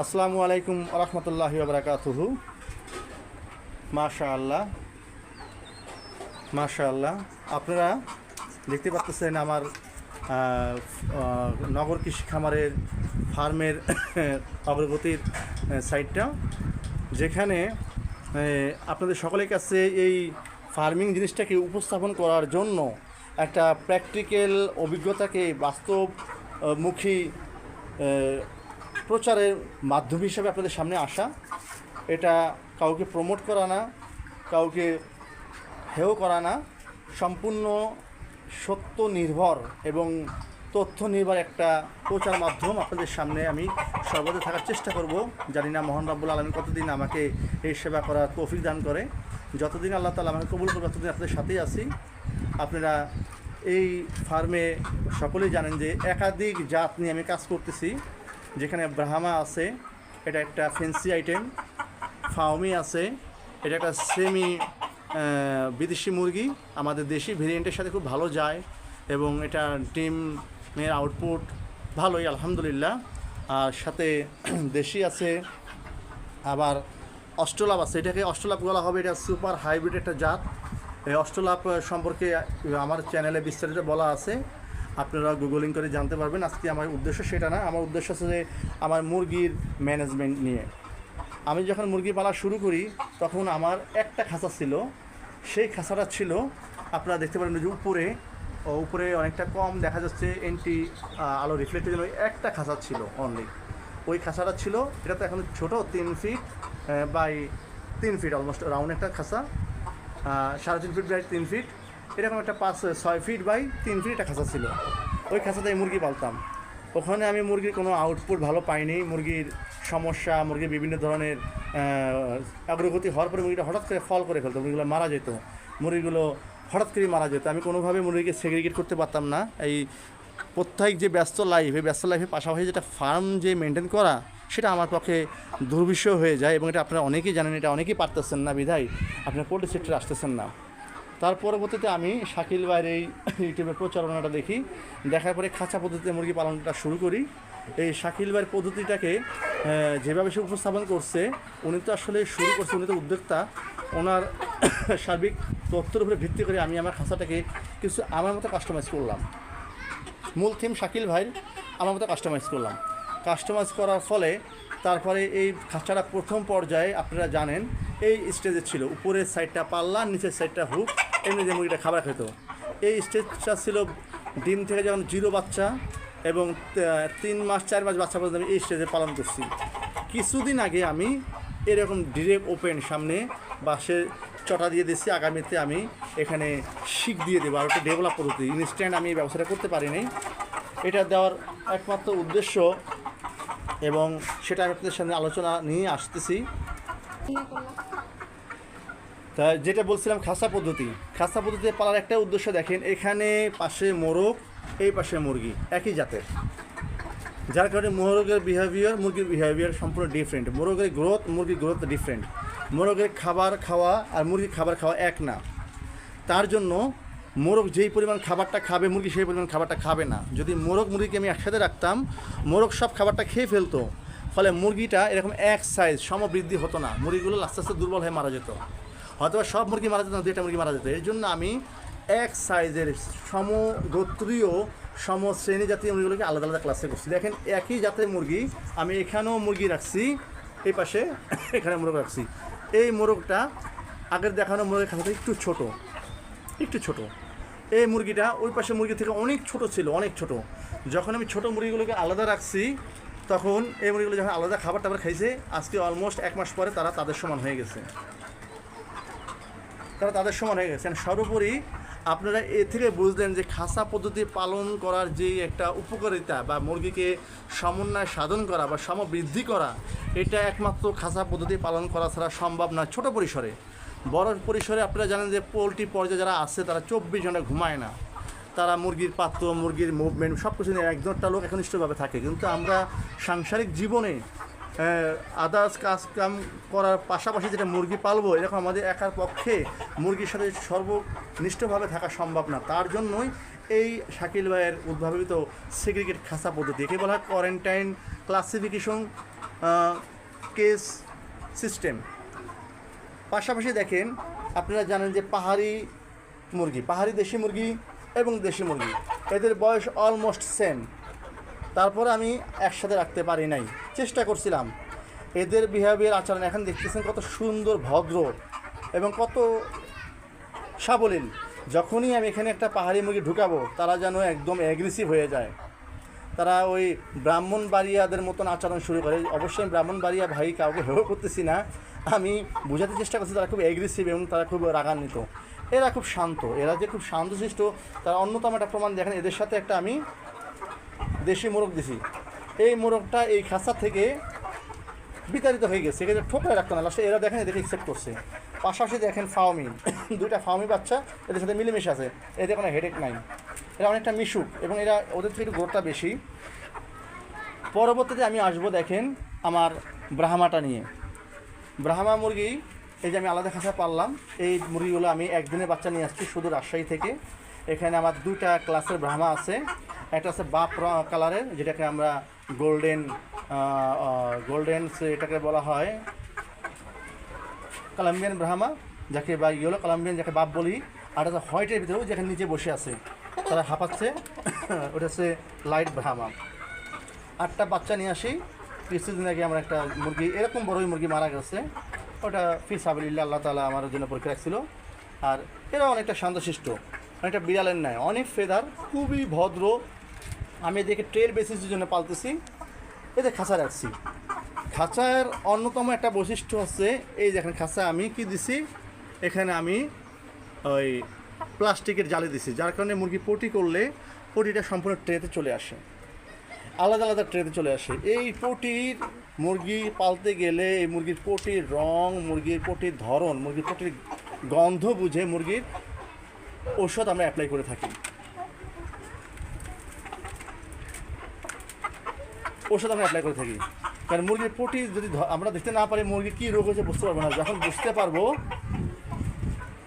আসসালামু আলাইকুম রহমতুল্লাহি বারাকাতুহু মাশা আল্লাহ মাশা আল্লাহ আপনারা দেখতে পাচ্ছেন আমার নগর কৃষি খামারের ফার্মের অগ্রগতির সাইটটা, যেখানে আপনাদের সকলের কাছে এই ফার্মিং জিনিসটাকে উপস্থাপন করার জন্য একটা প্র্যাকটিক্যাল অভিজ্ঞতাকে বাস্তবমুখী প্রচারের মাধ্যম হিসাবে আপনাদের সামনে আসা। এটা কাউকে প্রমোট করা না, কাউকে হেয় করা না। সম্পূর্ণ সত্য নির্ভর এবং তথ্য নির্ভর একটা প্রচার মাধ্যম আপনাদের সামনে আমি সর্বদা থাকার চেষ্টা করব। জানি না মোহন রাব্বুল আলমী কতদিন আমাকে এই সেবা করার তৌফিক দান করে। যতদিন আল্লাহ তালা আমাকে কবুল করবে, ততদিন আপনাদের সাথেই আছি। আপনারা এই ফার্মে সকলেই জানেন যে একাধিক জাত নিয়ে আমি কাজ করতেছি। যেখানে ব্রাহ্মা আছে, এটা একটা ফেন্সি আইটেম ফাউমি আছে, এটা একটা সেমি বিদেশি মুরগি, আমাদের দেশি ভেরিয়েন্টের সাথে খুব ভালো যায় এবং এটা ডিমের আউটপুট ভালোই, আলহামদুলিল্লাহ। আর সাথে দেশি আছে, আবার অষ্টলাভ আছে, এটাকে অষ্টলাভ বলা হবে, এটা সুপার হাইব্রিড একটা জাত। এই অষ্টলাভ সম্পর্কে আমার চ্যানেলে বিস্তারিত বলা আছে। আপনারা গুগলিং করে জানতে পারবেন আজকে আমার উদ্দেশ্য সেটা না, আমার উদ্দেশ্য আছে যে আমার মুরগির ম্যানেজমেন্ট নিয়ে। আমি যখন মুরগি পালা শুরু করি, তখন আমার একটা খাঁচা ছিল। সেই খাঁচাটা ছিল, আপনারা দেখতে পারেন যে উপরে, ও উপরে অনেকটা কম দেখা যাচ্ছে এন্টি আলো রিফ্লেক্টের জন্য একটা খাঁচা ছিল অনলি ওই খাঁচাটা ছিল, এটা তো এখন ছোট, তিন ফিট বাই তিন ফিট অলমোস্ট রাউন্ড একটা খাঁচা। সাড়ে তিন ফিট বাই তিন ফিট এরকম একটা পাঁচ, ছয় ফিট বাই তিন ফিট একটা খাঁচা ছিল। ওই খাঁচাতে মুরগি পালতাম। ওখানে আমি মুরগির কোনো আউটপুট ভালো পাইনি। মুরগির সমস্যা, মুরগির বিভিন্ন ধরনের অগ্রগতি হওয়ার পরে মুরগিটা হঠাৎ করে ফল করে ফেলতো, মুরগিগুলো মারা যেত। মুরগিগুলো হঠাৎ করে মারা যেত। আমি কোনোভাবে মুরগিকে সেগ্রিগেট করতে পারতাম না। এই প্রত্যেক যে ব্যস্ত লাইফ এই ব্যস্ত লাইফের পাশাপাশি যেটা ফার্ম যে মেনটেন করা, সেটা আমার পক্ষে দুর্বিষহ হয়ে যায় এবং এটা আপনারা অনেকেই জানেন, এটা অনেকেই পারতেছেন না, বিধায় আপনার পোল্ট্রি সেক্টরে আসতেছেন না। তার পরবর্তীতে আমি শাকিল ভাইয়ের এই ইউটিউবের প্রচারণাটা দেখি। দেখার পরে খাঁচা পদ্ধতিতে মুরগি পালনটা শুরু করি। এই শাকিল ভাইয়ের পদ্ধতিটাকে যেভাবে সে উপস্থাপন করছে, উনি তো আসলে শুরু করছে, উনি তো উদ্যোক্তা। ওনার সার্বিক তথ্যের উপরে ভিত্তি করে আমি আমার খাঁচাটাকে কিছু আমার মতো কাস্টমাইজ করলাম। মূল থিম শাকিল ভাইয়ের আমার মতো কাস্টমাইজ করলাম। কাস্টমাইজ করার ফলে তারপরে এই খাঁচাটা প্রথম পর্যায়ে আপনারা জানেন, এই স্টেজে ছিল। উপরের সাইডটা পাল্লা, নিচের সাইডটা হুক এমনি যে মুরগিটা খাবার খেত এই স্টেজটা ছিল ডিম থেকে যখন জিরো বাচ্চা এবং তিন মাস, চার মাস বাচ্চা পর্যন্ত আমি এই স্টেজে পালন করছি। কিছুদিন আগে আমি এরকম ডিরেক্ট ওপেন সামনে বাসের চটা দিয়ে দিচ্ছি আগামীতে আমি এখানে শিখ দিয়ে দেবো আর একটা ডেভেলপ করে পদ্ধতি ইনস্ট্যান্ট আমি এই ব্যবসাটা করতে পারিনি এটা দেওয়ার একমাত্র উদ্দেশ্য এবং সেটা আপনাদের সামনে আলোচনা নিয়ে আসতেছি। তা যেটা বলছিলাম খাসা পদ্ধতি, খাসা পদ্ধতিতে পালার একটা উদ্দেশ্য দেখেন, এখানে পাশে মোরগ, এই পাশে মুরগি, একই জাতের। যার কারণে মোরগের বিহেভিয়ার মুরগির বিহেভিয়ার সম্পূর্ণ ডিফারেন্ট মোরগের গ্রোথ মুরগির গ্রোথ ডিফারেন্ট মোরগের খাবার খাওয়া আর মুরগির খাবার খাওয়া এক না। তার জন্য মোরগ যেই পরিমাণ খাবারটা খাবে, মুরগি সেই পরিমাণ খাবারটা খাবে না। যদি মোরগ মুরগিকে আমি একসাথে রাখতাম, মোরগ সব খাবারটা খেয়ে ফেলতো, ফলে মুরগিটা এরকম এক সাইজ সমবৃদ্ধি হতো না। মুরগিগুলো আস্তে আস্তে দুর্বল হয়ে মারা যেত। হয়তো সব মুরগি মারা যেত না, দুইটা মুরগি মারা যেত। এর জন্য আমি এক সাইজের সমগোত্রীয় সম শ্রেণি জাতীয় মুরগিগুলোকে আলাদা আলাদা ক্লাসে করছি। দেখেন, একই জাতের মুরগি আমি এখানেও মুরগি রাখছি, এই পাশে এখানে মোরগ রাখছি। এই মোরগটা আগের দেখানো মোরগের খাতা একটু ছোটো, একটু ছোট। এই মুরগিটা ওই পাশে মুরগি থেকে অনেক ছোট ছিল, অনেক ছোট। যখন আমি ছোট মুরগিগুলোকে আলাদা রাখছি, তখন এই মুরগিগুলো যখন আলাদা খাবার টাবার খাইছে, আজকে অলমোস্ট এক মাস পরে তারা তাদের সমান হয়ে গেছে। তারা তাদের সমান হয়ে গেছে And সর্বোপরি আপনারা এ থেকে বুঝলেন যে খাসা পদ্ধতি পালন করার যে একটা উপকারিতা বা মুরগিকে সমন্বয় সাধন করা বা সমবৃদ্ধি করা, এটা একমাত্র খাসা পদ্ধতি পালন করা ছাড়া সম্ভব না ছোট পরিসরে। বড় পরিসরে আপনারা জানেন যে পোলট্রি পর্যায়ে যারা আছে, তারা চব্বিশ ঘণ্টা ঘুমায় না। তারা মুরগির পাত্র, মুরগির মুভমেন্ট সব কিছু নিয়ে একজনটা লোক একনিষ্ঠভাবে থাকে। কিন্তু আমরা সাংসারিক জীবনে আদার্স কাজ কাম করার পাশাপাশি যেটা মুরগি পালবো, এরকম আমাদের একার পক্ষে মুরগির সাথে সর্বনিষ্ঠভাবে থাকা সম্ভব না। তার জন্যই এই শাকিল ভাইয়ের উদ্ভাবিত সেগ্রিগেট খাসা পদ্ধতি। একে বলা হয় কোয়ারেন্টাইন ক্লাসিফিকেশন কেস সিস্টেম পাশাপাশি দেখেন, আপনারা জানেন যে পাহাড়ি মুরগি, পাহাড়ি দেশি মুরগি এবং দেশি মুরগি, এদের বয়স অলমোস্ট সেম তারপর আমি একসাথে রাখতে পারি নাই। চেষ্টা করছিলাম। এদের বিহেভিয়ার আচরণ এখন দেখতেছেন কত সুন্দর, ভদ্র এবং কত সাবলীল। যখনই আমি এখানে একটা পাহাড়ি মুরগি ঢুকাবো, তারা যেন একদম অ্যাগ্রেসিভ হয়ে যায়। তারা ওই ব্রাহ্মণ বাড়িয়াদের মতন আচরণ শুরু করে। অবশ্যই আমি ব্রাহ্মণবাড়িয়া ভাই কাউকে হেও করতেছি না। আমি বোঝাতে চেষ্টা করছি তারা খুব অ্যাগ্রেসিভ এবং তারা খুব রাগান্বিত। এরা খুব শান্ত। এরা যে খুব শান্তশিষ্ট তারা অন্যতম একটা প্রমাণ দেখেন, এদের সাথে একটা আমি দেশি মোরগ দিছি। এই মোরগটা এই খাঁচা থেকে বিতাড়িত হয়ে গেছে। এখানে ঠোকরে রাখতো না লাস্টে এরা দেখেন এদেরকে একসেপ্ট করছে। পাশাপাশি দেখেন ফাউমি দুইটা ফাউমি বাচ্চা, এদের সাথে মিলেমিশে আছে। এদের কোনো হেডেক নাই। এরা অনেকটা মিশুক এবং এরা ওদের থেকে একটু বেশি। পরবর্তীতে আমি আসব দেখেন আমার ব্রাহ্মাটা নিয়ে। ব্রাহ্মা মুরগি, এই যে আমি আলাদা খাঁচা পারলাম এই মুরগিগুলো আমি একদিনের বাচ্চা নিয়ে আসছি শুধু রাজশাহী থেকে। এখানে আমার দুটা ক্লাসের ব্রাহ্মা আছে। একটা আছে বাপ কালারের, যেটাকে আমরা গোল্ডেন গোল্ডেন এটাকে বলা হয়। কলম্বিয়ান ব্রাহ্মা যাকে বা ইয়েলো কলম্বিয়ান যাকে বাপ বলি। আর একটা হোয়াইটের ভিতরেও, যেখানে নিচে বসে আছে। তারা হাঁপাচ্ছে। ওটা হচ্ছে লাইট ব্রাহ্মা আটটা বাচ্চা নিয়ে আসি। কিছুদিন আগে আমরা একটা মুরগি, এরকম বড়ই মুরগি মারা গেছে। ওটা ফিস আবিল্লা আল্লাহ তালা আমার জন্য পরীক্ষা রাখছিল। আর এরা অনেকটা শান্তশিষ্ট। অনেকটা বিড়ালের ন্যায়। অনেক ফেদার খুবই ভদ্র। আমি এদেরকে ট্রেল বেসিসের জন্য পালতেছি। এদের খাঁচা রাখছি। খাঁচার অন্যতম একটা বৈশিষ্ট্য হচ্ছে, এই দেখেন খাঁচা আমি কি দিছি? এখানে আমি ওই প্লাস্টিকের জালে দিছি, যার কারণে মুরগি পটি করলে পটিটা সম্পূর্ণ ট্রেতে চলে আসে। আলাদা আলাদা ট্রেতে চলে আসে। এই পটির মুরগি পালতে গেলে এই মুরগির পটির রং, মুরগির পটির ধরন, মুরগির পটির গন্ধ বুঝে মুরগির ঔষধ আমরা অ্যাপ্লাই করে থাকি। ওষুধ আমরা অ্যাপ্লাই করে থাকি। কারণ মুরগির পটি যদি আমরা দেখতে না পারি, মুরগি কী রোগ হয়েছে বুঝতে পারব না। যখন বুঝতে পারব,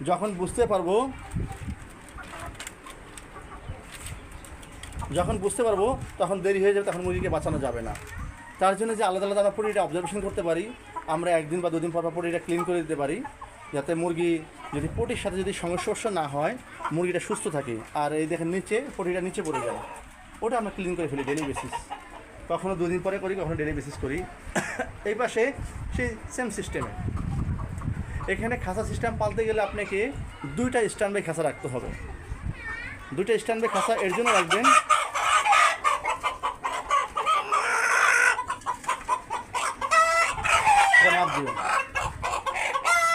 যখন বুঝতে পারব, যখন বুঝতে পারব, তখন দেরি হয়ে যাবে, তখন মুরগিকে বাঁচানো যাবে না। তার জন্য যে আলাদা আলাদা আমরা পটিটা অবজারভেশন করতে পারি, আমরা একদিন বা দুদিন পর পর পটিটা ক্লিন করে দিতে পারি। যাতে মুরগি যদি পটির সাথে যদি সংস্পর্শ না হয়, মুরগিটা সুস্থ থাকে। আর এই দেখেন নিচে, পটিটা নিচে পড়ে যায়। ওটা আমরা ক্লিন করে ফেলি ডেলি বেসিস কখনো দুদিন পরে করি, কখনো ডেলি বেসিস করি। এই পাশে সেই সেম সিস্টেমে এখানে খাঁচা সিস্টেম পালতে গেলে আপনাকে দুইটা স্ট্যান্ড খাঁচা রাখতে হবে। দুইটা স্ট্যান্ড খাঁচা এর জন্য রাখবেন এটা মাপ দিও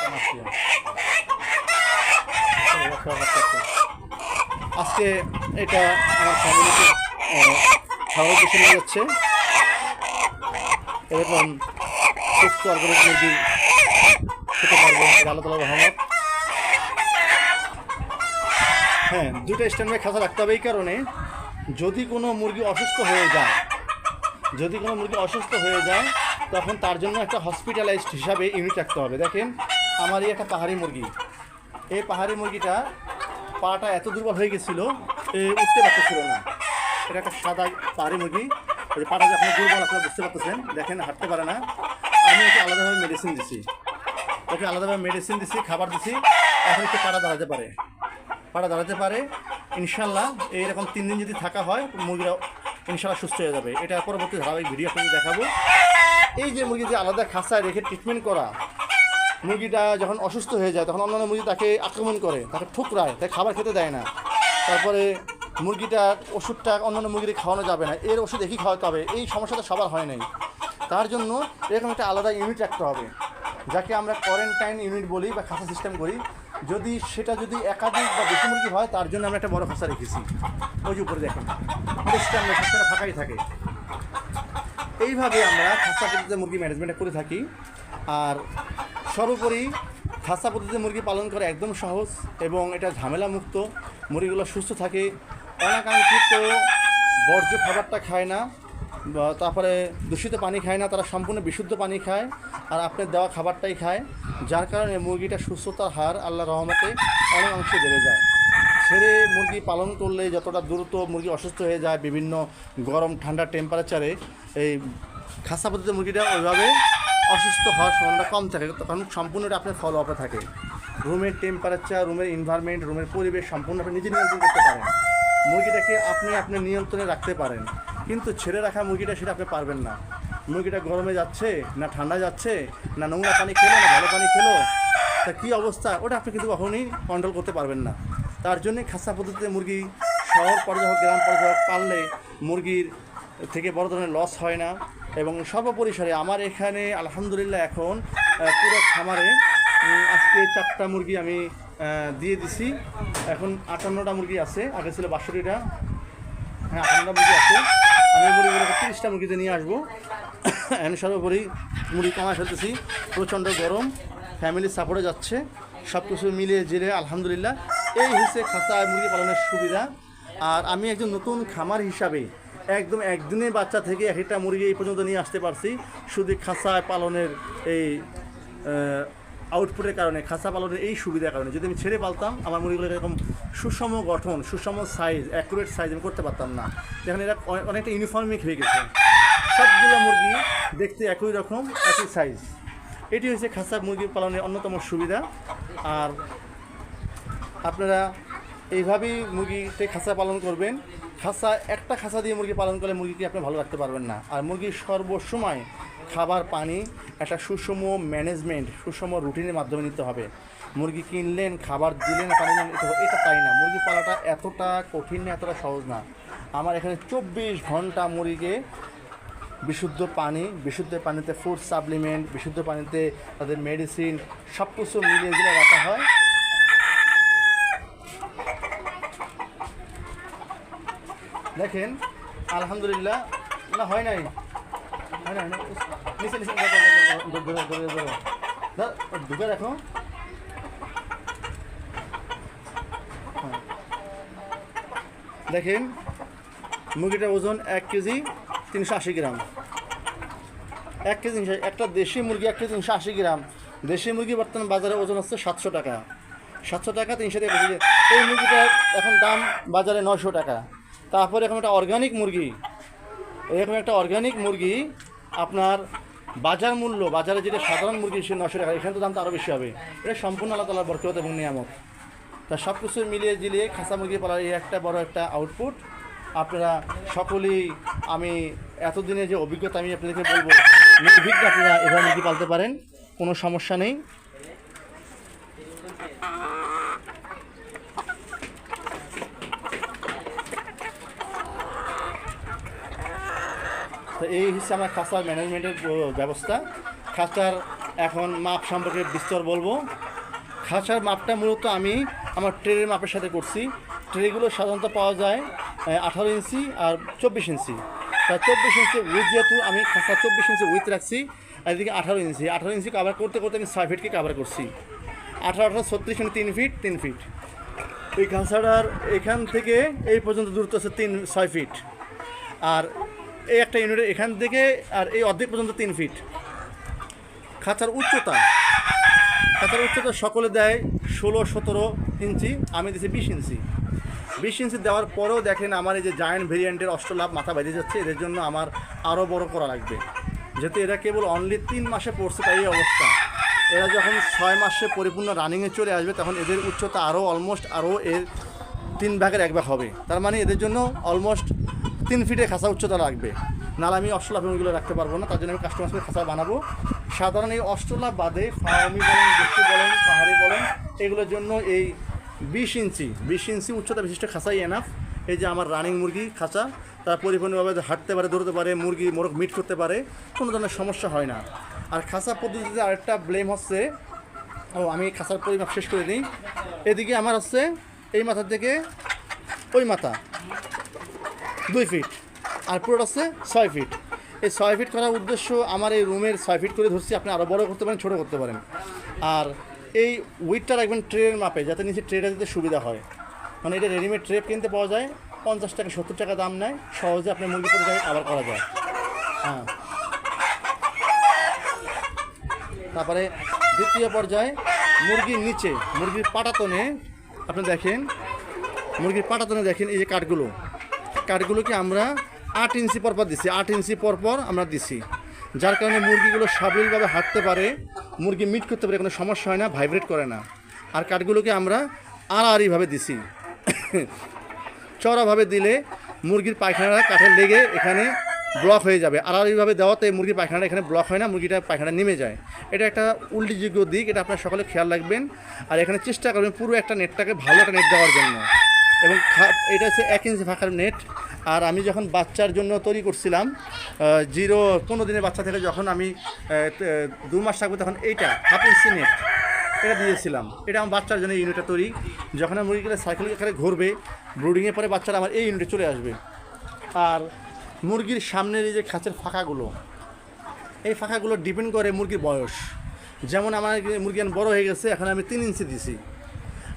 এটা মাপ দিও। আচ্ছা, আচ্ছা, আচ্ছা। আজকে এটা আমার কিছু নিয়ে যাচ্ছে। এরকম সুস্থ মুরগি খেতে পারব আল্লাহ রহমত হ্যাঁ দুটো স্ট্যান্ড খাঁচা রাখতে হবে এই কারণে। যদি কোনো মুরগি অসুস্থ হয়ে যায়, যদি কোনো মুরগি অসুস্থ হয়ে যায়, তখন তার জন্য একটা হসপিটালাইজড হিসাবে ইউনিট রাখতে হবে। দেখেন, আমার এই একটা পাহাড়ি মুরগি। এই পাহাড়ি মুরগিটা পাটা এত দুর্বল হয়ে গেছিল উঠতে পারতেছিল না। এটা একটা সাদা পাহাড়ি মুরগি। ওই পাটা যখন দুর্বল, আপনারা বুঝতে পারতেছেন। দেখেন, হাঁটতে পারে না। আমি ওকে আলাদাভাবে মেডিসিন দিছি। ওকে আলাদাভাবে মেডিসিন দিছি, খাবার দিছি। এখন একটু পাটা দাঁড়াতে পারে। পাটা দাঁড়াতে পারে। ইনশাল্লাহ এইরকম তিন দিন যদি থাকা হয়, মুরগিরা ইনশাল্লাহ সুস্থ হয়ে যাবে। এটা পরবর্তী ধারাবাহিক ভিডিও আপনাদের দেখাবো। এই যে মুরগি যে আলাদা খাঁচায় রেখে ট্রিটমেন্ট করা মুরগিটা যখন অসুস্থ হয়ে যায়, তখন অন্যান্য মুরগি তাকে আক্রমণ করে, তাকে ঠুকরায়, তাকে খাবার খেতে দেয় না। তারপরে মুরগিটার ওষুধটা অন্যান্য মুরগিকে খাওয়ানো যাবে না, এর ওষুধ একই খাওয়াতে হবে, এই সমস্যাটা সবার হয় নাই। তার জন্য এরকম একটা আলাদা ইউনিট রাখতে হবে, যাকে আমরা কোয়ারেন্টাইন ইউনিট বলি বা খাঁচা সিস্টেম করি। যদি সেটা যদি একাধিক বা বেশি মুরগি হয়, তার জন্য আমরা একটা বড় খাঁচা রেখেছি। ওই যে উপরে দেখেন সিস্টেমটা ফাঁকাই থাকে। এইভাবে আমরা খাসা পদ্ধতিতে মুরগি ম্যানেজমেন্ট করে থাকি। আর সর্বোপরি খাসা পদ্ধতিতে মুরগি পালন করা একদম সহজ এবং এটা ঝামেলা মুক্ত মুরগিগুলো সুস্থ থাকে, অনাকাঙ্ক্ষিত বর্জ্য খাবারটা খায় না তারপরে দূষিত পানি খায় না, তারা সম্পূর্ণ বিশুদ্ধ পানি খায় আর আপনার দেওয়া খাবারটাই খায়, যার কারণে মুরগিটা সুস্থতার হার আল্লাহ রহমতে অনেক অংশে বেড়ে যায়। ছেড়ে মুরগি পালন করলে যতটা দ্রুত মুরগি অসুস্থ হয়ে যায়, বিভিন্ন গরম ঠান্ডা টেম্পারেচারে এই খাসা পদ্ধতিতে মুরগিটা ওইভাবে অসুস্থ হওয়ার সম্ভাবনা কম থাকে কারণ সম্পূর্ণ এটা আপনার ফলো আপে থাকে। রুমের টেম্পারেচার রুমের এনভায়রনমেন্ট রুমের পরিবেশ সম্পূর্ণ আপনি নিজে নিয়ন্ত্রণ করতে পারেন। মুরগিটাকে আপনি আপনার নিয়ন্ত্রণে রাখতে পারেন। কিন্তু ছেড়ে রাখা মুরগিটা সেটা আপনি পারবেন না। মুরগিটা গরমে যাচ্ছে, না ঠান্ডা যাচ্ছে, না নোংরা পানি খেলো, না ভালো পানি খেলো, তা কী অবস্থা? ওটা আপনি কিন্তু কখনোই কন্ট্রোল করতে পারবেন না। তার জন্যে খাসা পদ্ধতিতে মুরগি শহর পর্যায়ে গ্রাম পর্যায়ে পাললে মুরগির থেকে বড় ধরনের লস হয় না। এবং সর্বপরিসরে আমার এখানে, আলহামদুলিল্লাহ, এখন পুরো খামারে আজকে চারটা মুরগি আমি দিয়ে দিছি। এখন আটান্নটা মুরগি আছে, আগে ছিল বাষট্টিটা। হ্যাঁ আটান্নটা মুরগি আছে। আমি মুরগিগুলোকে তিরিশটা মুরগিতে নিয়ে আসব। এখন সর্বোপরি মুরগি কমায় ফেলতেছি। প্রচণ্ড গরম ফ্যামিলির সাপোর্টে যাচ্ছে। সব কিছু মিলিয়ে জিলে আলহামদুলিল্লাহ। এই হচ্ছে খাসা মুরগি পালনের সুবিধা। আর আমি একজন নতুন খামার হিসাবে একদম একদিনের বাচ্চা থেকে এক একটা মুরগি এই পর্যন্ত নিয়ে আসতে পারছি। শুধু খাসায় পালনের এই আউটপুটের কারণে খাঁচা পালনের এই সুবিধার কারণে। যদি আমি ছেড়ে পালতাম, আমার মুরগিগুলো এরকম সুষম গঠন, সুষম সাইজ অ্যাকুরেট সাইজ আমি করতে পারতাম না। যেখানে এরা অনেকটা ইউনিফর্মিক হয়ে গেছে। সবগুলো মুরগি দেখতে একই রকম, একই সাইজ এটি হচ্ছে খাসা মুরগি পালনের অন্যতম সুবিধা। আর আপনারা এইভাবেই মুরগিতে খাসা পালন করবেন। খাসা, একটা খাসা দিয়ে মুরগি পালন করলে মুরগিকে আপনি ভালো রাখতে পারবেন না। আর মুরগির সর্বসময় খাবার, পানি, একটা সুষম ম্যানেজমেন্ট, সুষম রুটিনের মাধ্যমে নিতে হবে। মুরগি কিনলেন, খাবার দিলেন, পানি এটা এটা তাই না? মুরগি পালাটা এতটা কঠিন না, এতটা সহজ না। আমার এখানে চব্বিশ ঘণ্টা মুরগিকে বিশুদ্ধ পানি, বিশুদ্ধ পানিতে ফুড সাপ্লিমেন্ট বিশুদ্ধ পানিতে তাদের মেডিসিন সব কিছু মিলিয়ে দিলে রাখা হয়। দেখেন আলহামদুলিল্লাহ না হয় নাই হয় নিচে নিচে ঢুকে রাখো হ্যাঁ। দেখেন মুরগিটার ওজন এক কেজি তিনশো আশি গ্রাম এক কেজি একটা দেশি মুরগি এক কেজি তিনশো আশি গ্রাম দেশি মুরগি বর্তমান বাজারে ওজন হচ্ছে সাতশো টাকা সাতশো টাকা তিনশো টাকা এই মুরগিটার এখন দাম বাজারে নয়শো টাকা তারপরে এখন একটা অর্গানিক মুরগি, এরকম একটা অর্গানিক মুরগি আপনার বাজার মূল্য, বাজারে যেটা সাধারণ মুরগি সে নশো টাকা, এখানে তো দামটা আরও বেশি হবে। এটা সম্পূর্ণ আল্লাহ তালার বরকত এবং নিয়ামত। তা সব কিছু মিলিয়ে জিলিয়ে খাসা মুরগি পালার এই একটা বড় একটা আউটপুট আপনারা সকলেই আমি এতদিনে যে অভিজ্ঞতা আমি আপনাদেরকে বলব, নির্ভীক আপনারা এভাবে মুরগি পালতে পারেন, কোনো সমস্যা নেই। তো এই হচ্ছে আমার খাঁচার ম্যানেজমেন্টের ব্যবস্থা। খাঁচার এখন মাপ সম্পর্কে বিস্তর বলব। খাঁচার মাপটা মূলত আমি আমার ট্রের মাপের সাথে করছি। ট্রেগুলো সাধারণত পাওয়া যায় আঠারো ইঞ্চি আর চব্বিশ ইঞ্চি। তা চব্বিশ ইঞ্চি উইথ যেহেতু আমি খাঁচা চব্বিশ ইঞ্চি উইথ রাখছি, আর এদিকে আঠারো ইঞ্চি। আঠারো ইঞ্চি কাভার করতে করতে আমি ছয় ফিটকে কাভার করছি। আঠারো আঠারো, ছত্রিশ মানে তিন ফিট তিন ফিট এই খাঁচাটার এখান থেকে এই পর্যন্ত দূরত্ব আছে তিন, ছয় ফিট আর এই একটা ইউনিটের এখান থেকে আর এই অর্ধেক পর্যন্ত তিন ফিট খাঁচার উচ্চতা। খাঁচার উচ্চতা সকলে দেয় ষোলো, সতেরো ইঞ্চি, আমি দিয়েছি বিশ ইঞ্চি। বিশ ইঞ্চি দেওয়ার পরেও দেখেন আমার এই যে জায়ান্ট ভেরিয়েন্টের অষ্টলাভ মাথা বেঁধে যাচ্ছে, এদের জন্য আমার আরও বড় করা লাগবে। যেহেতু এরা কেবল অনলি তিন মাসে পড়ছে তাই অবস্থা। এরা যখন ছয় মাসে পরিপূর্ণ রানিংয়ে চলে আসবে, তখন এদের উচ্চতা আরও অলমোস্ট আরও এর তিন ভাগের এক ভাগ হবে। তার মানে এদের জন্য অলমোস্ট তিন ফিটে খাঁচা উচ্চতা লাগবে নাহলে আমি অষ্টলাভ এগুলো রাখতে পারব না, তার জন্য আমি কাস্টমাইজ খাঁচা বানাবো। সাধারণ এই অষ্টলাভ বাদে ফার্মি বলেন, দেশি বলেন, পাহাড়ি বলেন, এগুলোর জন্য এই বিশ ইঞ্চি বিশ ইঞ্চি উচ্চতা বিশিষ্ট খাঁচাই এনাফ এই যে আমার রানিং মুরগি খাঁচা, তারা পরিপূর্ণভাবে হাঁটতে পারে, দৌড়তে পারে, মুরগি, মোরগ মিট করতে পারে, কোনো ধরনের সমস্যা হয় না। আর খাঁচা পদ্ধতিতে আরেকটা ব্লেম হচ্ছে, ও আমি খাঁচার পরিমাপ শেষ করে নিই এদিকে আমার হচ্ছে এই মাথার থেকে ওই মাথা। দুই ফিট আর পুরোটা হচ্ছে ছয় ফিট এই ছয় ফিট করার উদ্দেশ্য আমার এই রুমের ছয় ফিট করে ধরছি, আপনি আরও বড় করতে পারেন, ছোটো করতে পারেন। আর এই উইটটা রাখবেন ট্রের মাপে, যাতে নিচে ট্রেটা দিতে সুবিধা হয়। মানে এটা রেডিমেড ট্রে কিনতে পাওয়া যায়, পঞ্চাশ টাকা, সত্তর টাকা দাম নেয়, সহজে আপনি মুরগি করে যায় আবার করা যায়। হ্যাঁ। তারপরে দ্বিতীয় পর্যায়ে মুরগির নিচে, মুরগির পাটাতনে, আপনি দেখেন, মুরগির পাটাতনে দেখেন এই যে কাঠগুলো। কাঠগুলোকে আমরা আট ইঞ্চি পরপর দিছি, আট ইঞ্চি পরপর আমরা দিছি। যার কারণে মুরগিগুলো সাবলীলভাবে হাঁটতে পারে, মুরগি মিট করতে পারে, কোনো সমস্যা হয় না ভাইব্রেট করে না। আর কাঠগুলোকে আমরা আড়াআড়িভাবে দিছি। চড়াভাবে দিলে মুরগির পায়খানাটা কাঠে লেগে এখানে ব্লক হয়ে যাবে। আড়াআড়িভাবে দেওয়াতে মুরগির পায়খানাটা এখানে ব্লক হয় না, মুরগিটা পায়খানা নেমে যায়। এটা একটা উল্লেখযোগ্য দিক, এটা আপনার সকলে খেয়াল রাখবেন। আর এখানে চেষ্টা করবেন পুরো একটা নেটটাকে ভালো একটা নেট দেওয়ার জন্য। এবং এটা হচ্ছে এক ইঞ্চি ফাঁকার নেট আর আমি যখন বাচ্চার জন্য তৈরি করছিলাম জিরো পনেরো দিনের বাচ্চা থেকে যখন আমি দু মাস থাকব তখন এইটা, হাফ ইঞ্চি নেট এটা দিয়েছিলাম। এটা আমার বাচ্চার জন্য ইউনিটটা তৈরি। যখন আমার মুরগিগুলো সাইকেল এখানে ঘুরবে ব্রুডিংয়ের পরে বাচ্চারা আমার এই ইউনিটে চলে আসবে। আর মুরগির সামনের এই যে খাঁচের ফাঁকাগুলো, এই ফাঁকাগুলো ডিপেন্ড করে মুরগির বয়স। যেমন আমার মুরগি বড় হয়ে গেছে, এখন আমি তিন ইঞ্চি দিছি।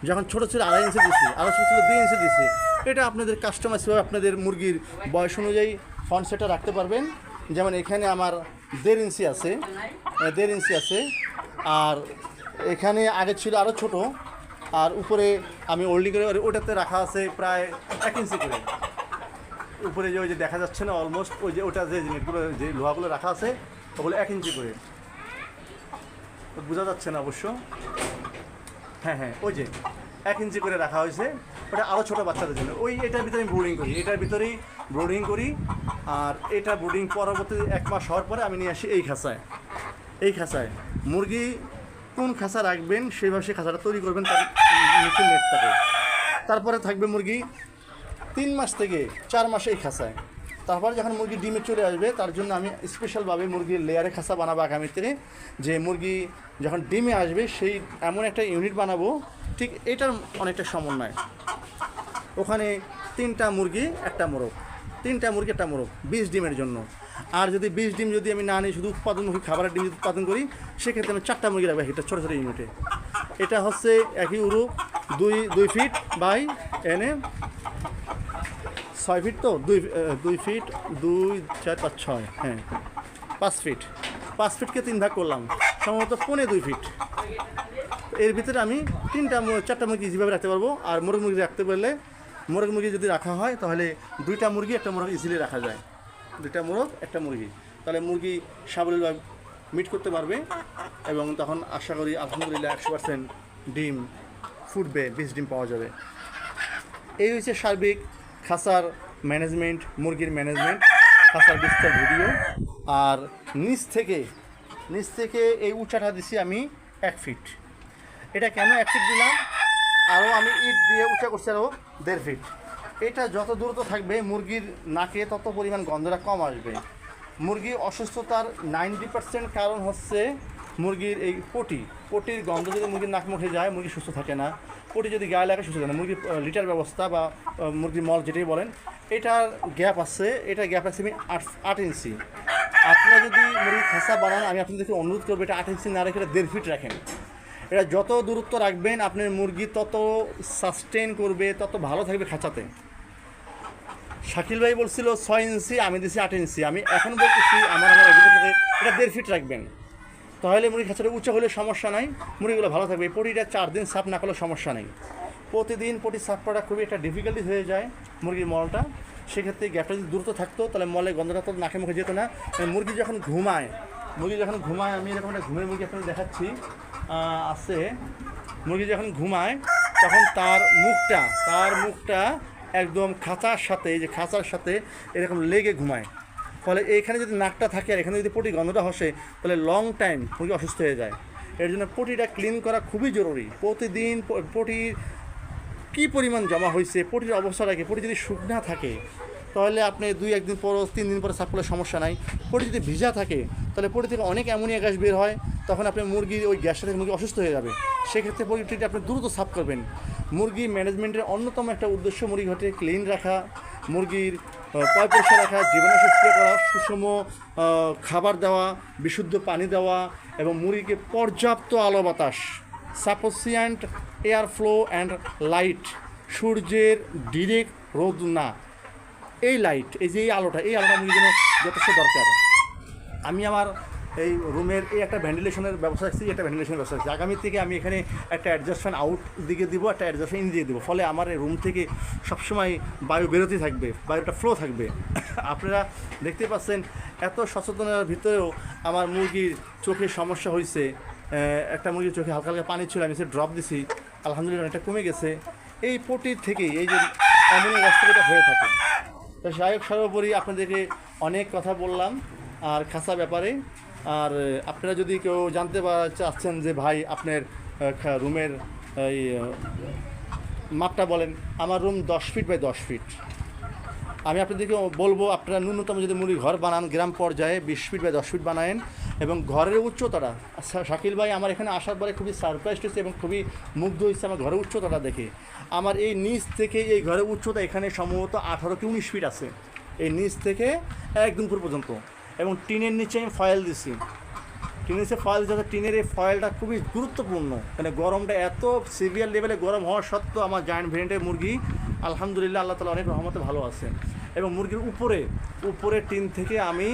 যখন ছোটো ছিল আড়াই ইঞ্চি দিছি আড়াই ছোটো ছিল দুই ইঞ্চি দিছি। এটা আপনাদের কাস্টমাইজ হিসেবে আপনাদের মুরগির বয়স অনুযায়ী ফন্ট সেটটা রাখতে পারবেন। যেমন এখানে আমার দেড় ইঞ্চি আছে দেড় ইঞ্চি আছে, আর এখানে আগে ছিল আরও ছোট, আর উপরে আমি ওল্ডিং করে ওটাতে রাখা আছে প্রায় এক ইঞ্চি করে। উপরে যে ওই যে দেখা যাচ্ছে না অলমোস্ট ওই যে ওটা যে জিনিসগুলো, যে লোহাগুলো রাখা আছে, ওগুলো এক ইঞ্চি করে। বোঝা যাচ্ছে না অবশ্য। হ্যাঁ হ্যাঁ ওই যে, এক ইঞ্চি করে রাখা হয়েছে। ওটা আরও ছোটো বাচ্চাদের জন্য। ওই এটার ভিতরে আমি ব্রুডিং করি। এটার ভিতরেই ব্রুডিং করি। আর এটা ব্রুডিং পরবর্তী এক মাস হওয়ার পরে আমি নিয়ে আসি এই খাঁচায়। এই খাঁচায়। মুরগি কোন খাঁচা রাখবেন, সেইভাবে সেই খাঁচাটা তৈরি করবেন তার তারপরে থাকবে মুরগি তিন মাস থেকে চার মাসে এই খাঁচায়। তারপরে যখন মুরগি ডিমে চলে আসবে, তার জন্য আমি স্পেশালভাবে মুরগির লেয়ারে খাঁচা বানাবো আগামীতে যে মুরগি যখন ডিমে আসবে, সেই এমন একটা ইউনিট বানাবো, ঠিক এটার অনেকটা সমন্বয়। ওখানে তিনটা মুরগি, একটা মোরগ। তিনটা মুরগি, একটা মোরগ, বিশ ডিমের জন্য। আর যদি বিশ ডিম যদি আমি না নিই, শুধু উৎপাদনমুখী খাবারের ডিম উৎপাদন করি, সেক্ষেত্রে আমি চারটা মুরগি রাখব একটা ছোটো ছোটো ইউনিটে এটা হচ্ছে একই উরু দুই দুই ফিট বাই এনে ছয় ফিট তো? দুই দুই ফিট দুই, চার, পাঁচ, ছয় হ্যাঁ। পাঁচ ফিট পাঁচ ফিটকে তিন ভাগ করলাম। সম্ভবত পৌনে দুই ফিট এর ভিতরে আমি তিনটা চারটা মুরগি যেভাবে রাখতে পারব। আর মোরগ মুরগি রাখতে পারলে, মোরগ মুরগি যদি রাখা হয়, তাহলে দুইটা মুরগি, একটা মোরগ ইজিলি রাখা যায়। দুইটা মোরগ, একটা মুরগি। তাহলে মুরগি সাবলীলভাবে মিট করতে পারবে এবং তখন আশা করি, আলহামদুলিল্লাহ, একশো পার্সেন্ট ডিম ফুটবে বেশ ডিম পাওয়া যাবে। এই হচ্ছে সার্বিক খাসার ম্যানেজমেন্ট মুরগির ম্যানেজমেন্ট খাসার বিস্তার ভিডিও আর নিচ থেকে নিচ থেকে এই উঁচাটা দিছি আমি এক ফিট এটা কেন এক ফিট দিলাম? আরও আমি ইট দিয়ে উঁচা করছি আরও দেড় ফিট এটা যত দ্রুত থাকবে, মুরগির নাকে তত পরিমাণ গন্ধটা কম আসবে। মুরগি অসুস্থতার নাইনটি পার্সেন্ট কারণ হচ্ছে মুরগির এই পটি, পটির গন্ধ যদি মুরগির নাক মুখে যায়, মুরগি সুস্থ থাকে না। পটি যদি গায়ে লাগে, সুস্থ থাকে না। মুরগির লিটার ব্যবস্থা বা মুরগির মল যেটাই বলেন, এটার গ্যাপ আছে, এটা গ্যাপ আছে আমি আট আট ইঞ্চি। আপনারা যদি মুরগির খাসা বানান, আমি আপনাদেরকে অনুরোধ করব, এটা আট ইঞ্চি না রেখে এটা দেড় ফিট রাখেন। এটা যত দূরত্ব রাখবেন, আপনার মুরগি তত সাস্টেন করবে, তত ভালো থাকবে খাঁচাতে। শাকিল ভাই বলছিল, ছয় ইঞ্চি, আমি দিছি আট ইঞ্চি। আমি এখন বলতেছি, আমার আমার অভিজ্ঞতা এটা দেড় ফিট রাখবেন। তাহলে মুরগি খাঁচাটা উঁচু হলে সমস্যা নাই। মুরগিগুলো ভালো থাকবে। এই পটিটা চার দিন সাফ না করলে সমস্যা নেই। প্রতিদিন পটি সাফ করাটা খুবই একটা ডিফিকাল্টি হয়ে যায় মুরগির মলটা। সেক্ষেত্রে গ্যাপটা যদি দ্রুত থাকতো, তাহলে মলে গন্ধটা তো নাকে মুখে যেত না। মুরগি যখন ঘুমায়, মুরগি যখন ঘুমায়, আমি এরকম একটা ঘুমের মুরগি আপনাদের দেখাচ্ছি আছে। মুরগি যখন ঘুমায়, তখন তার মুখটা তার মুখটা একদম খাঁচার সাথে যে খাঁচার সাথে এরকম লেগে ঘুমায়। ফলে এইখানে যদি নাকটা থাকে আর এখানে যদি পটি গন্ধটা হসে তাহলে লং টাইম মুরগি অসুস্থ হয়ে যায়। এর জন্য পটিটা ক্লিন করা খুবই জরুরি। প্রতিদিন পটির কী পরিমাণ জমা হয়েছে, পটির অবস্থা রাখে পটি যদি শুকনা থাকে, তাহলে আপনি দুই, একদিন পর, তিন দিন পরে সাফ করলে সমস্যা নাই। পটি যদি ভিজা থাকে, তাহলে পটি থেকে অনেক অ্যামোনিয়া গ্যাস বের হয়, তখন আপনি মুরগির ওই গ্যাসটা থেকে মুরগি অসুস্থ হয়ে যাবে। সেক্ষেত্রে পটিটি আপনি দ্রুত সাফ করবেন। মুরগি ম্যানেজমেন্টের অন্যতম একটা উদ্দেশ্য মুরগি ঘটে ক্লিন রাখা। মুরগির পয় পরিষ্কার রাখা জীবাণুনাশক স্প্রে করা, সুষম খাবার দেওয়া, বিশুদ্ধ পানি দেওয়া এবং মুরগিকে পর্যাপ্ত আলো বাতাস sufficient air flow and light, সূর্যের ডিরেক্ট রোদ না। এই লাইট, এই যে এই আলোটা এই আলোটা মুরগির জন্য যথেষ্ট দরকার। আমি আমার এই রুমের, এই একটা ভেন্টিলেশনের ব্যবস্থা রাখছি, একটা ভেন্টিলেশনের ব্যবস্থা রাখছি। আগামী থেকে আমি এখানে একটা অ্যাডজাস্টমেন্ট আউট দিকে দিব, একটা অ্যাডজাস্টমেন্ট ইন দিয়ে দেবো। ফলে আমার এই রুম থেকে সবসময় বায়ু বেরোতে থাকবে, বায়ুটা ফ্লো থাকবে। আপনারা দেখতে পাচ্ছেন, এত সচেতনতার ভিতরেও আমার মুরগির চোখে সমস্যা হয়েছে একটা মুরগির চোখে হালকা হালকা পানি ছিল, আমি সে ড্রপ দিছি। আলহামদুলিল্লাহ অনেকটা কমে গেছে। এই পটির থেকেই এই যে এমন রাস্তাটা হয়ে থাকে। তো হোক, সর্বোপরি আপনাদেরকে অনেক কথা বললাম, আর খাসা ব্যাপারে আর আপনারা যদি কেউ জানতে চাচ্ছেন যে ভাই আপনার রুমের এই মাপটা বলেন, আমার রুম দশ ফিট বাই দশ ফিট। আমি আপনাদেরকে বলব, আপনারা ন্যূনতম যদি মুড়ি ঘর বানান, গ্রাম পর্যায়ে বিশ ফিট বা দশ ফিট বানায়েন এবং ঘরের উচ্চতাটা শাকিল ভাই আমার এখানে আসার পরে খুবই সারপ্রাইজ হয়েছে এবং খুবই মুগ্ধ হয়েছে আমার ঘরের উচ্চতাটা দেখে। আমার এই নিচ থেকে এই ঘরের উচ্চতা এখানে সম্ভবত আঠারো কি উনিশ ফিট আছে। এই নিচ থেকে একদম পর্যন্ত। এবং টিনের নিচে আমি ফয়েল দিছি। টিনের নিচে ফয়েল যাতে টিনের এই ফয়েলটা খুবই গুরুত্বপূর্ণ। মানে গরমটা এত সিভিয়ার লেভেলে গরম হওয়া সত্ত্বেও আমার জায়েন্ট ভেরিয়েন্টের মুরগি আলহামদুলিল্লাহ আল্লাহ তালা অনেক রহমতে ভালো আছে। এবং মুরগির উপরে উপরে টিন থেকে আমি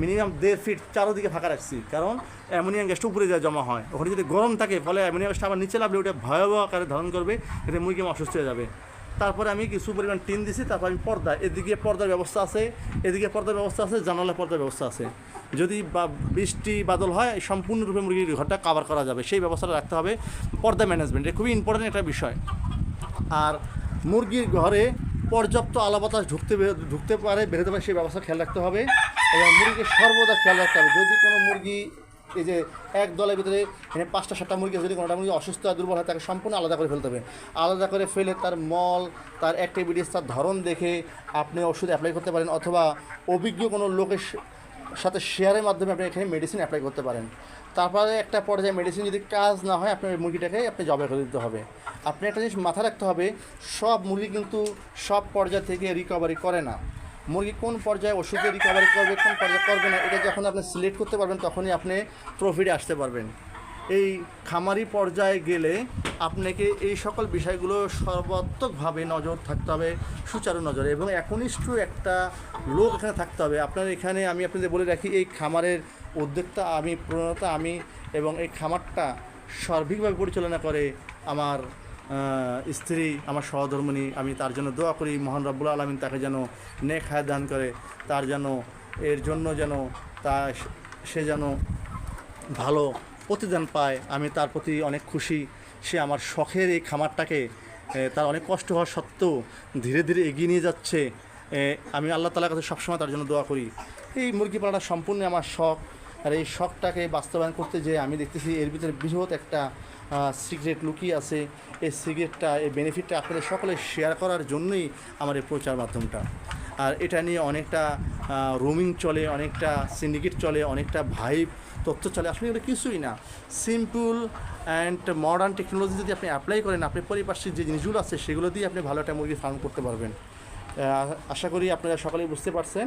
মিনিমাম দেড় ফিট চারোদিকে ফাঁকা রাখছি। কারণ অ্যামোনিয়াম গ্যাসটা উপরে যা জমা হয়। ওখানে যদি গরম থাকে, ফলে অ্যামোনিয়াম গ্যাসটা আবার নিচে লাভলে ওটা ভয়াবহ আকারে ধারণ করবে, এতে মুরগি আমার অসুস্থ হয়ে যাবে। তারপরে আমি কিছু পরিমাণ টিন দিছি, তারপর আমি পর্দা, এদিকে পর্দার ব্যবস্থা আছে, এদিকে পর্দার ব্যবস্থা আছে জানালা পর্দার ব্যবস্থা আছে। যদি বা বৃষ্টি, বাদল হয়, সম্পূর্ণরূপে মুরগির ঘরটা কাভার করা যাবে। সেই ব্যবস্থাটা রাখতে হবে পর্দা ম্যানেজমেন্ট এটা খুবই ইম্পর্টেন্ট একটা বিষয়। আর মুরগির ঘরে পর্যাপ্ত আলো বাতাস ঢুকতে ঢুকতে পারে, বেরোতে পারে, সেই ব্যবস্থা খেয়াল রাখতে হবে। এবং মুরগিকে সর্বদা খেয়াল রাখতে হবে। যদি কোনো মুরগি এই যে এক দলের ভিতরে এখানে পাঁচটা সাতটা মুরগি যদি কোনোটা মুরগি অসুস্থ আর দুর্বল হয়, তাকে সম্পূর্ণ আলাদা করে ফেলতে হবে। আলাদা করে ফেলে তার মল, তার অ্যাক্টিভিটিস তার ধরন দেখে আপনি ওষুধ অ্যাপ্লাই করতে পারেন অথবা অভিজ্ঞ কোনো লোকের সাথে শেয়ারের মাধ্যমে আপনি এখানে মেডিসিন অ্যাপ্লাই করতে পারেন। তারপরে একটা পর্যায়ে মেডিসিন যদি কাজ না হয়, আপনার মুরগিটাকে আপনি জবাই করে দিতে হবে। আপনি একটা জিনিস মাথায় রাখতে হবে, সব মুরগি কিন্তু সব পর্যায় থেকে রিকভারি করে না। মুরগি কোন পর্যায়ে ওষুধে রিকভারি করবে, কোন পর্যায়ে করবে না, এটা যখন আপনি সিলেক্ট করতে পারবেন, তখনই আপনি প্রফিটে আসতে পারবেন। এই খামারি পর্যায়ে গেলে আপনাকে এই সকল বিষয়গুলো সর্বাত্মকভাবে নজর থাকতে হবে, সুচারু নজরে। এবং একনিষ্ঠ একটা লোক এখানে থাকতে হবে। আপনার এখানে আমি আপনাদের বলে রাখি, এই খামারের উদ্যোক্তা আমি, প্রণতা আমি এবং এই খামারটা সার্বিকভাবে পরিচালনা করে আমার স্ত্রী, আমার সহধর্মিনী, আমি তার জন্য দোয়া করি, মহান রব্বুল আলমিন তাকে যেন নেক হায়াত দান করে, তার যেন, এর জন্য যেন তা সে যেন ভালো প্রতিদান পায়, আমি তার প্রতি অনেক খুশি। সে আমার শখের এই খামারটাকে তার অনেক কষ্ট হওয়া সত্ত্বেও ধীরে ধীরে এগিয়ে নিয়ে যাচ্ছে। আমি আল্লাহ তালার কাছে সবসময় তার জন্য দোয়া করি। এই মুরগি পালাটা সম্পূর্ণ আমার শখ। আর এই শখটাকে বাস্তবায়ন করতে যে আমি দেখতেছি এর ভিতরে বৃহৎ একটা সিগারেট লুকিয়ে আছে। এই সিগারেটটা, এই বেনিফিটটা আপনাদের সকলে শেয়ার করার জন্যই আমার এই প্রচার মাধ্যমটা। আর এটা নিয়ে অনেকটা রোমিং চলে, অনেকটা সিন্ডিকেট চলে, অনেকটা ভাইব তথ্য চলে। আসলে এগুলো কিছুই না। সিম্পল অ্যান্ড মডার্ন টেকনোলজি যদি আপনি অ্যাপ্লাই করেন, আপনি পরিপার্শ্বিক যে জিনিসগুলো আছে, সেগুলো দিয়ে আপনি ভালো একটা মুরগি ফার্ম করতে পারবেন। আশা করি আপনারা সকলেই বুঝতে পারছেন।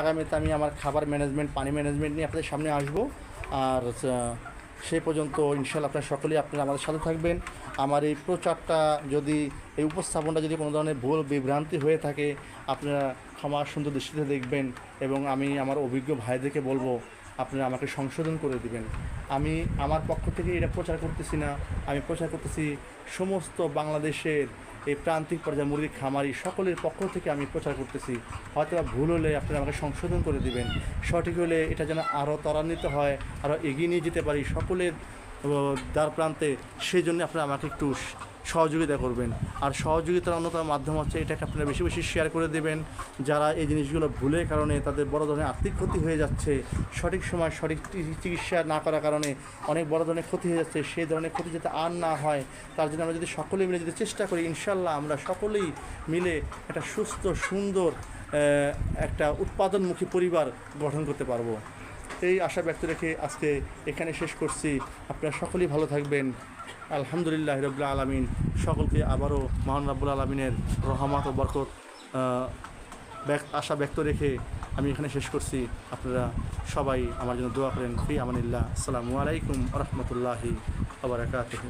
আগামীতে আমি আমার খাবার ম্যানেজমেন্ট পানি ম্যানেজমেন্ট নিয়ে আপনাদের সামনে আসব। আর সেই পর্যন্ত ইনশাল্লাহ আপনার সকলেই আপনারা আমাদের সাথে থাকবেন। আমার এই প্রচারটা যদি, এই উপস্থাপনটা যদি কোনো ধরনের ভুল, বিভ্রান্তি হয়ে থাকে, আপনারা ক্ষমা সুন্দর দৃষ্টিতে দেখবেন এবং আমি আমার অভিজ্ঞ ভাইদেরকে বলব, আপনারা আমাকে সংশোধন করে দিবেন। আমি আমার পক্ষ থেকে এটা প্রচার করতেছি না। আমি প্রচার করতেছি সমস্ত বাংলাদেশের এই প্রান্তিক পর্যায়ে মুরগির খামারি সকলের পক্ষ থেকে আমি প্রচার করতেছি। হয়তো ভুল হলে আপনারা আমাকে সংশোধন করে দিবেন। সঠিক হলে এটা যেন আরও ত্বরান্বিত হয়, আরও এগিয়ে নিয়ে যেতে পারি সকলের দ্বার প্রান্তে। সেই জন্য আপনারা আমাকে একটু সহযোগিতা করবেন। আর সহযোগিতার অন্যতম মাধ্যম হচ্ছে এটাকে আপনারা বেশি বেশি শেয়ার করে দেবেন। যারা এই জিনিসগুলো ভুলের কারণে তাদের বড় ধরনের আর্থিক ক্ষতি হয়ে যাচ্ছে, সঠিক সময় সঠিক চিকিৎসা না করার কারণে অনেক বড় ধরনের ক্ষতি হয়ে যাচ্ছে, সেই ধরনের ক্ষতি যাতে আর না হয়, তার জন্য আমরা যদি সকলে মিলে যদি চেষ্টা করি, ইনশাল্লাহ আমরা সকলেই মিলে একটা সুস্থ, সুন্দর একটা উৎপাদনমুখী পরিবার গঠন করতে পারব। এই আশা ব্যক্ত রেখে আজকে এখানে শেষ করছি। আপনারা সকলেই ভালো থাকবেন। আলহামদুলিল্লাহ রবুল্লা আলমিন। সকলকে আবারও মহান রাবুল আলমিনের রহমত ও বরকত আশা ব্যক্ত রেখে আমি এখানে শেষ করছি। আপনারা সবাই আমার জন্য দোয়া করেন। ফি আমানিল্লাহ। আসসালামু আলাইকুম রহমতুল্লাহি আবরাকাতুহ